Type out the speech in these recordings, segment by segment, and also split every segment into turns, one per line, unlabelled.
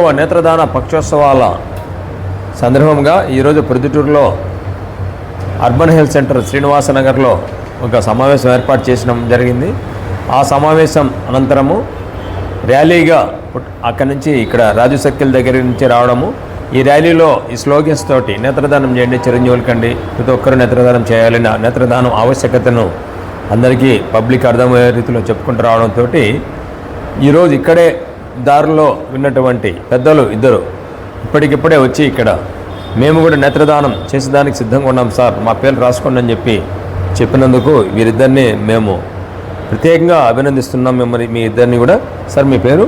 నేత్రదాన పక్షోత్సవాల సందర్భంగా ఈరోజు ప్రొద్దుటూరులో అర్బన్ హెల్త్ సెంటర్ శ్రీనివాస నగర్లో ఒక సమావేశం ఏర్పాటు చేయడం జరిగింది. ఆ సమావేశం అనంతరము ర్యాలీగా అక్కడి నుంచి ఇక్కడ రాజు సర్కిల్ దగ్గర నుంచి రావడము. ఈ ర్యాలీలో ఈ స్లోగన్స్ తోటి నేత్రదానం చేయండి చిరంజీవులు కండి. ప్రతి ఒక్కరూ నేత్రదానం చేయాలని నేత్రదానం ఆవశ్యకతను అందరికీ పబ్లిక్ అర్థమయ్యే రీతిలో చెప్పుకుంటూ రావడంతో ఈరోజు ఇక్కడే దారిలో విన్నటువంటి పెద్దలు ఇద్దరు ఇప్పటికిప్పుడే వచ్చి ఇక్కడ మేము కూడా నేత్రదానం చేసేదానికి సిద్ధంగా ఉన్నాం సార్ మా పేర్లు రాసుకోండి అని చెప్పి చెప్పినందుకు వీరిద్దరిని మేము ప్రత్యేకంగా అభినందిస్తున్నాం. మిమ్మల్ని మీ ఇద్దరిని కూడా. సార్ మీ పేరు?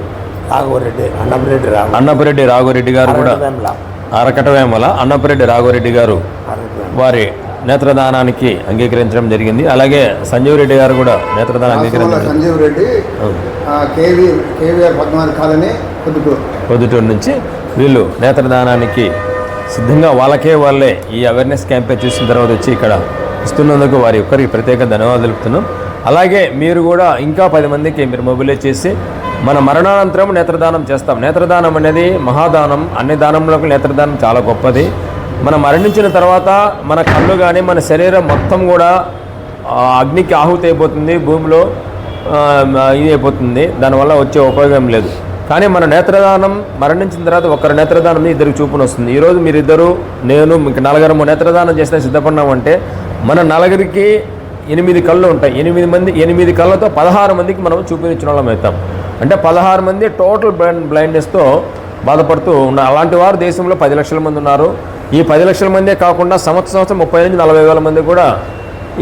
రాఘవరెడ్డి అన్నపరెడ్డి
అన్నపరెడ్డి రాఘవరెడ్డి గారు కూడా.
అరకటవేమల.
అన్నపరెడ్డి రాఘవరెడ్డి గారు. వారి నేత్రదానానికి అంగీకరించడం జరిగింది. అలాగే సంజీవ్ రెడ్డి గారు కూడా నేత్రదానం అంగీకరించడం
Sanjeev Reddy KV KVR colony Proddatur.
Proddatur నుంచి వీళ్ళు నేత్రదానానికి సిద్ధంగా వాళ్ళకే వాళ్ళే ఈ అవేర్నెస్ క్యాంపెయిన్ చూసిన తర్వాత వచ్చి ఇక్కడ ఇస్తున్నందుకు వారి ఒక్కరికి ప్రత్యేక ధన్యవాదాలు తెలుపుతున్నాం. అలాగే మీరు కూడా ఇంకా పది మందికి మీరు మొబిలైజ్ చేసి మన మరణానంతరం నేత్రదానం చేస్తాం. నేత్రదానం అనేది మహాదానం. అన్ని దానంలో నేత్రదానం చాలా గొప్పది. మనం మరణించిన తర్వాత మన కళ్ళు కానీ మన శరీరం మొత్తం కూడా అగ్నికి ఆహుతి అయిపోతుంది భూమిలో ఇది అయిపోతుంది. దానివల్ల వచ్చే ఉపయోగం లేదు. కానీ మన నేత్రదానం మరణించిన తర్వాత ఒకరి నేత్రదానం ఇద్దరికి చూపును వస్తుంది. ఈరోజు మీరిద్దరు నేను మీకు నలుగురు నేత్రదానం చేసిన సిద్ధపడినామంటే మన నలుగురికి ఎనిమిది కళ్ళు ఉంటాయి. ఎనిమిది మంది ఎనిమిది కళ్ళతో పదహారు మందికి మనం చూపించిన వాళ్ళం అవుతాం. అంటే పదహారు మంది టోటల్ బ్లైండ్ బ్లైండ్నెస్తో బాధపడుతూ ఉన్నారు. అలాంటి వారు దేశంలో పది లక్షల మంది ఉన్నారు. ఈ పది లక్షల మందే కాకుండా సంవత్సరం సంవత్సరం ముప్పై నుంచి నలభై వేల మంది కూడా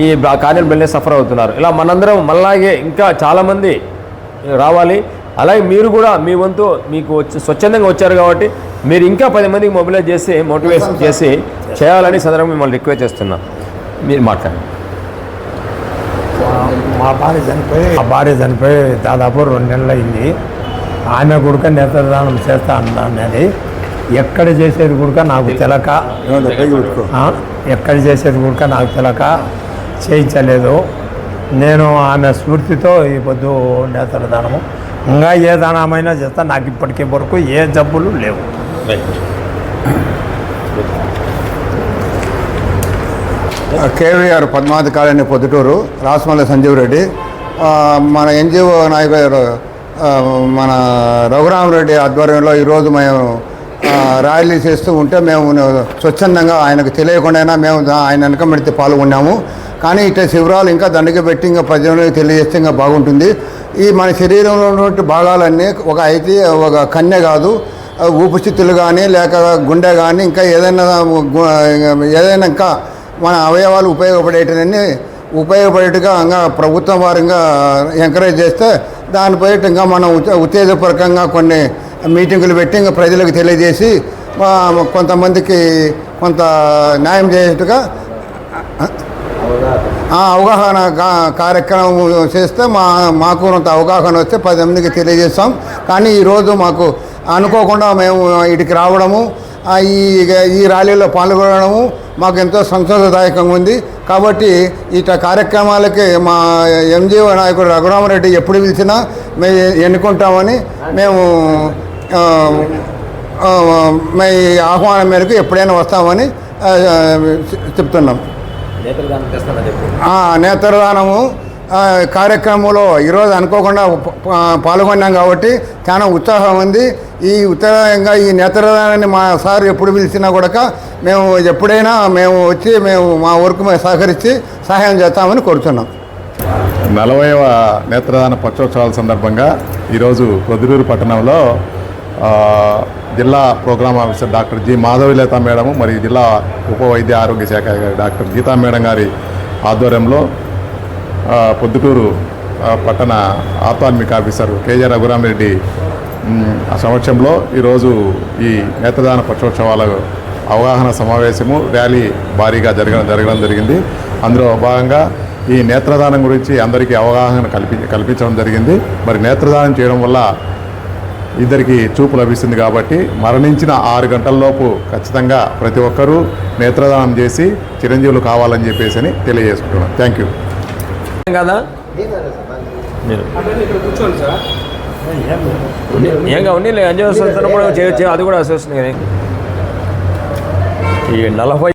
ఈ కార్డియల్ బ్లైండ్నెస్ సఫర్ అవుతున్నారు. ఇలా మనందరం మళ్ళాగే ఇంకా చాలామంది రావాలి. అలాగే మీరు కూడా మీ వంతు మీకు వచ్చి స్వచ్ఛందంగా వచ్చారు కాబట్టి మీరు ఇంకా పది మందికి మొబిలైజ్ చేసి మోటివేషన్ చేసి చేయాలని ఈ సందర్భంగా మిమ్మల్ని రిక్వెస్ట్ చేస్తున్నాం. మీరు మాట్లాడండి.
మా భార్య చనిపోయి మా భార్య చనిపోయి దాదాపు రెండు నెలలు అయింది. ఆమె గుడక నేత్రదానం చేస్తా అన్నది ఎక్కడ చేసేది గుడక నాకు తెలక. ఎక్కడ చేసేది గుడక నాకు తెలక. చేయించలేదు. నేను ఆమె స్ఫూర్తితో ఈ పొద్దు నేత్రదానము ఇంకా ఏ దానమైనా చేస్తా నాకు ఇప్పటికీ వరకు ఏ జబ్బులు లేవు.
కేవీఆర్ పద్మావతి కాలనీ పొద్దుటూరు రాసమల్లి సంజీవ్ రెడ్డి మన ఎన్జిఓ నాయకుడు మన రఘురామరెడ్డి ఆధ్వర్యంలో ఈరోజు మేము ర్యాలీ చేస్తూ ఉంటే మేము స్వచ్ఛందంగా ఆయనకు తెలియకుండా మేము ఆయన వెనక పెడితే పాల్గొన్నాము. కానీ ఇట్లా శివరాలు ఇంకా దండగ పెట్టి ఇంకా ప్రజలకు తెలియజేస్తే ఇంకా బాగుంటుంది. ఈ మన శరీరంలో ఉన్నటువంటి భాగాలన్నీ ఒక అయితే ఒక కన్య కాదు ఆ, ఊపిరితిత్తులు కానీ లేక గుండె కానీ ఇంకా ఏదైనా ఏదైనా ఇంకా మన అవయవాలు ఉపయోగపడేటన్ని ఉపయోగపడేట్టుగా ఇంకా ప్రభుత్వం వారంగా ఎంకరేజ్ చేస్తే దానిపై ఇంకా మనం ఉత్ ఉత్తేజపూర్వకంగా కొన్ని మీటింగులు పెట్టి ఇంకా ప్రజలకు తెలియజేసి కొంతమందికి కొంత న్యాయం చేసేట్టుగా ఆ అవగాహన కార్యక్రమం చేస్తే మా మాకు కొంత అవగాహన వస్తే పది మందికి తెలియజేస్తాం. కానీ ఈరోజు మాకు అనుకోకుండా మేము ఇటుకి రావడము ఈ ఈ ర్యాలీలో పాల్గొనడము మాకు ఎంతో సంతోషదాయకంగా ఉంది. కాబట్టి ఇట కార్యక్రమాలకి మా ఎంజీఓ నాయకుడు రఘురామరెడ్డి ఎప్పుడు పిలిచినా మేము ఎన్నుకుంటామని మేము మీ ఆహ్వానం మేరకు ఎప్పుడైనా వస్తామని చెప్తున్నాం.
నేత్రదానం చేస్తానని చెప్పి.
ఆ, నేత్రదానము ఆ, కార్యక్రమంలో ఈరోజు అనుకోకుండా పాల్గొన్నాం కాబట్టి చాలా ఉత్సాహం ఉంది. ఈ ఉత్సాహంగా ఈ నేత్రదానాన్ని మా సార్ ఎప్పుడు పిలిచినా కూడా మేము ఎప్పుడైనా మేము వచ్చి మేము మా వర్క్ మేము సహకరించి సహాయం చేస్తామని కోరుతున్నాం.
నలభైవ నేత్రదాన పక్షోత్సవాల సందర్భంగా ఈరోజు పొద్దుటూరు పట్టణంలో జిల్లా program officer doctor G Madhavilatha madam మరియు జిల్లా ఉప వైద్య ఆరోగ్య శాఖ డాక్టర్ గీతా మేడం గారి ఆధ్వర్యంలో పొద్దుటూరు పట్టణ ఆత్మాత్మిక ఆఫీసర్ కేజే రఘురామరెడ్డి ఆ సమక్షంలో ఈరోజు ఈ నేత్రదాన పక్షోత్సవాల అవగాహన సమావేశము ర్యాలీ భారీగా జరగడం జరగడం జరిగింది. అందులో భాగంగా ఈ నేత్రదానం గురించి అందరికీ అవగాహన కల్పి కల్పించడం జరిగింది. మరి నేత్రదానం చేయడం వల్ల ఇద్దరికి చూపు లభిస్తుంది కాబట్టి మరణించిన ఆరు గంటల్లోపు ఖచ్చితంగా ప్రతి ఒక్కరూ నేత్రదానం చేసి చిరంజీవులు కావాలని చెప్పేసి అని తెలియజేసుకుంటున్నాను థ్యాంక్ యూ
కదా? మీరు. కావండి ఉంది అంజీ చేయొచ్చు అది కూడా అసోసియేషన్ ఈ నలభై